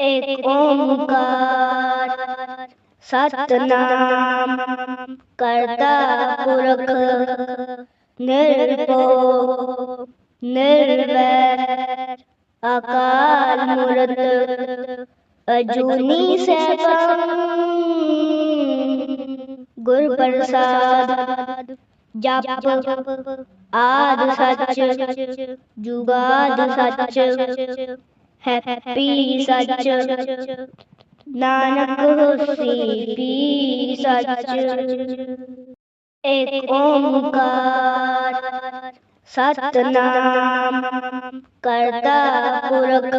एक ओंकार। सतनाम करता पुरख निर्भो निर्वैर। अकाल मूर्त अजूनी सैभं गुरु प्रसाद जप आद सच जुगाद सच। एक ओंकार सतनाम करता पुरख।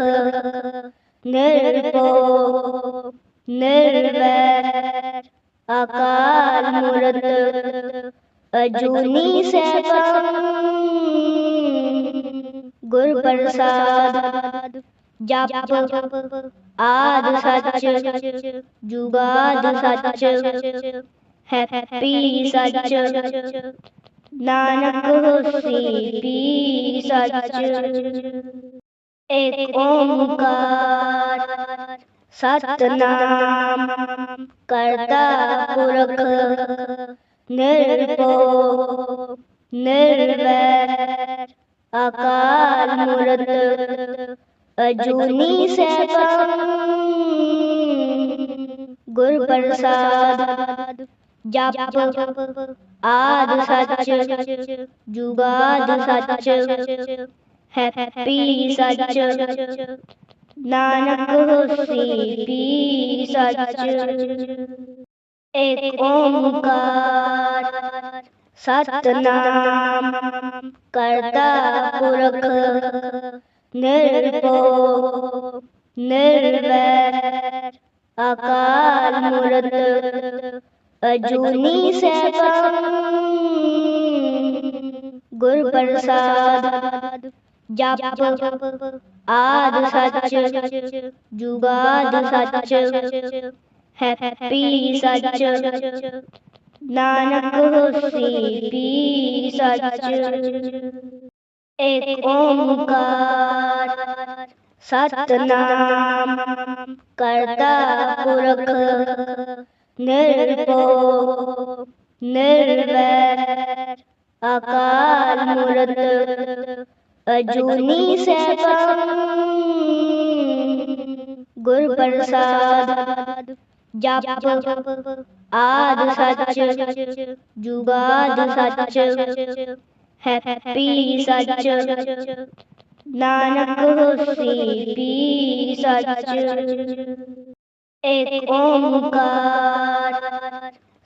निर्भो निर्वैर अकाल मूर्त। अजूनी सैभं गुरु प्रसाद जप आद सच जुगाद सच हैप्पी सच नानक होसी पी सच एक ओंकार, सतनाम, करता पुरख, निर्भो, निर्वैर, अकाल मूर्त। अजूनी सैभं गुरु प्रसाद, जप, आद सच, जुगाद सच, हैप्पी सच, नानक सच। एक ओंकार, सतनाम, करता पुरख निर्भो निर्वैर, अकाल मूर्त, अजूनी सैभं गुरु प्रसाद जप आद सच, जुगाद सच, हैप्पी सच, नानक होसी पी सच। एक ओंकार। सतनाम करता पुरख निर्भो निर्वैर। अकाल मूर्त अजूनी सैभं गुरु प्रसाद जप आद सच जुगाद सच। हैप्पी सच नानक होसी पी सच एक ओंकार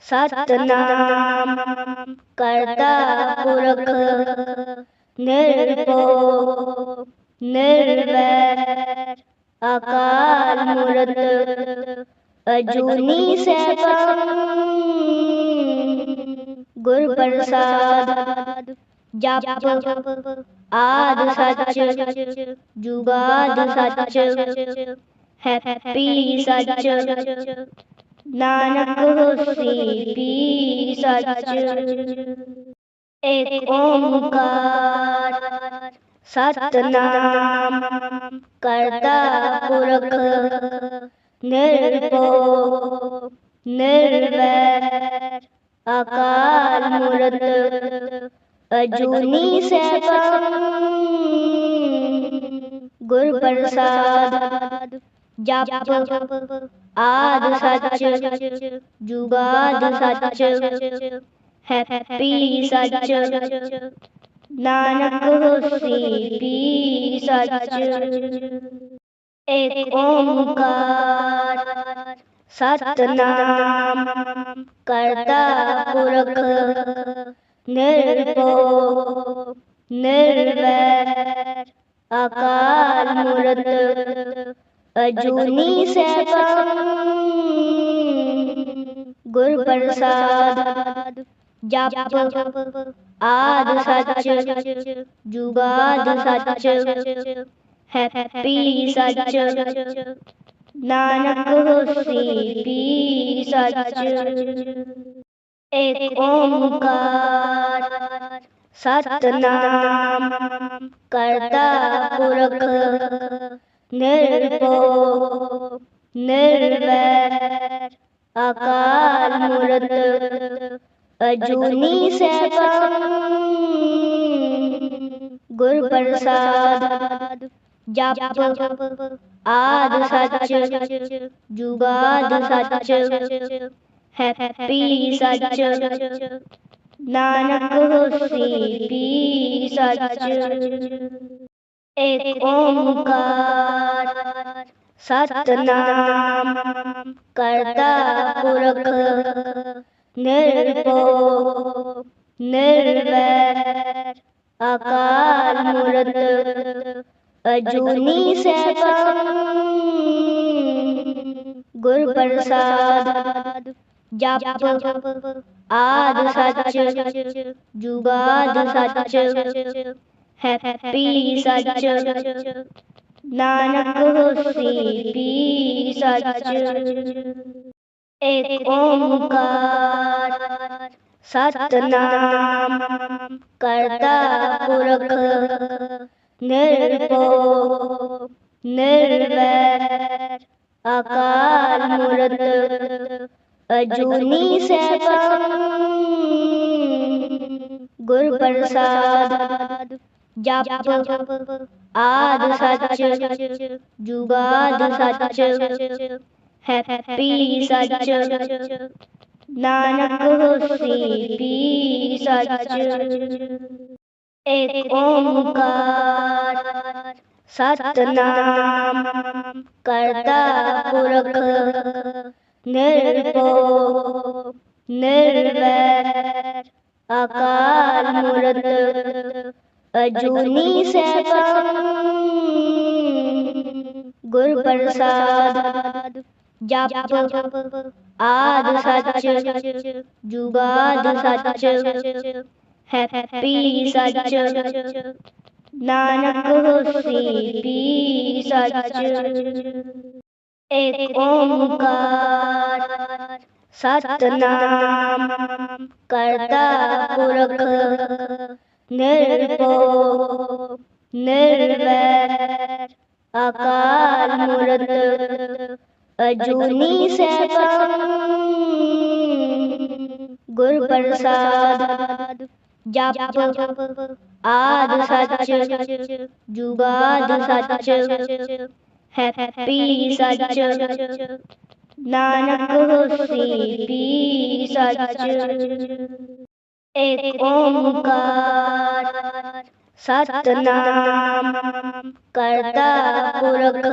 सतनाम करता पुरख निर्भो निर्वैर अकाल मूर्त अजूनी सैभं गुरु प्रसाद आद सच जुगाद सच हैप्पी सच नानक होसी पी सच एक ओंकार सतनाम करता पुरख निर्भो निर्वैर अकाल मूर्त जप आद सच जुगाद सच हैप्पी सच नानक सच एक ओंकार सतनाम करता पुरख निर्भो निर्वैर अकाल मूर्त अजूनी सैभं गुरु प्रसाद, जप, आद सच, जुगाद सच, हैप्पी सच, नानक होसी पी सच। एक ओंकार, सतनाम, करता पुरख निर्भो निर्वैर अकाल मूरत अजूनी सैभं गुर प्रसाद जप आद सच जुगाद सच हैप्पी सच नानक होसी पी सच एक ओंकार। सतनाम करता पुरख निर्भो निर्वैर। अकाल मूरत। अजूनी सैभं गुर प्रसाद। जप। आद सच। जुगाद सच। एक ओंकार सतनाम करता पुरख निर्भो निर्वैर अकाल मूरत अजूनी सैभं गुर प्रसाद जप आद सच जुगाद सच हैप्पी सच नानक होसी पी सच। एक ओंकार सतनाम करता पुरख निर्भो निर्वैर अजूनी सैभं गुर प्रसाद जप आद सच जुगाद सच हैप्पी सच नानक होसी सच एक ओंकार सतनाम करता पुरख निर्भो निर्वैर अकाल मूरत अजूनी सैभं गुर प्रसाद जप, आद सच, जुगाद सच, हैप्पी सच, नानक होसी पी सच। एक ओंकार। सतनाम करता पुरख,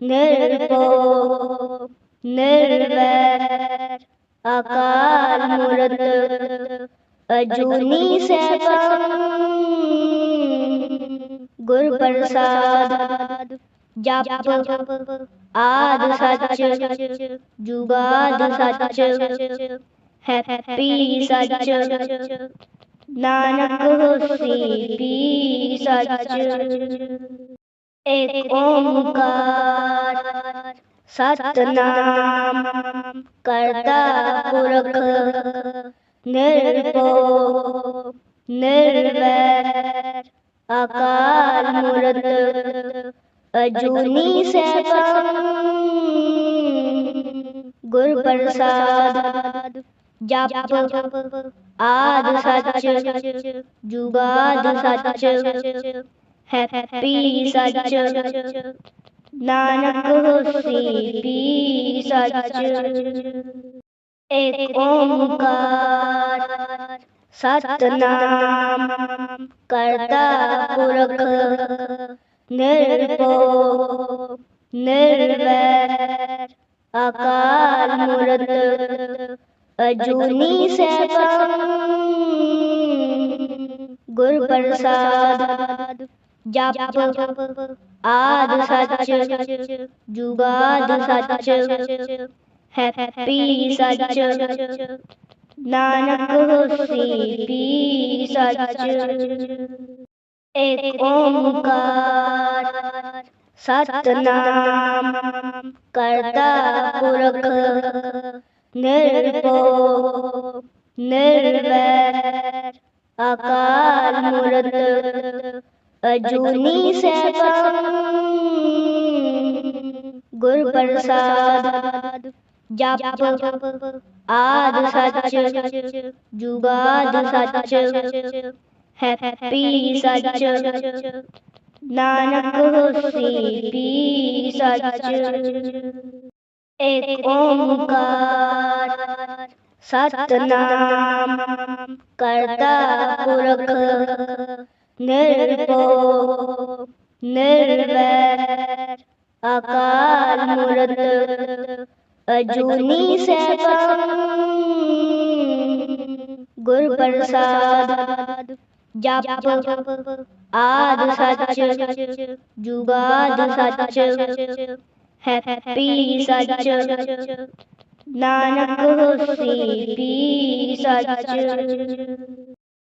निर्भो, निर्वैर, अकाल मूरत, अजूनी सैभं गुर प्रसाद, जप, आद सच, जुगाद सच। सच एक ओंकार सतनाम करता पुरख। निर्भो निर्वैर अकाल मूरत। अजूनी सैभं गुर प्रसाद जप आद सच जुगाद सच हैप्पी सच नानक होसी पी सच एक ओंकार सतनाम करता पुरख निर्भो निर्वैर अकाल मूरत अजूनी सैभं गुर प्रसाद। जप, आद सच, जुगाद सच। हैप्पी सच। नानक होसी पी सच। एक ओंकार। सतनाम। करता पुरख। निर्भो निर्वैर, अकाल मूर्त, अजूनी से गुरु प्रसाद जाप, आद सच, जुगाद सच, हैप्पी सच, नानक हो सी पी सच। एक ओंकार, सतनाम करता पुरख, निर्भो, निर्वैर, अकाल मूर्त, अजूनी से गुरु प्रसाद जप आद सच, जुगाद सच। happy such a Nanak Hosi, be such a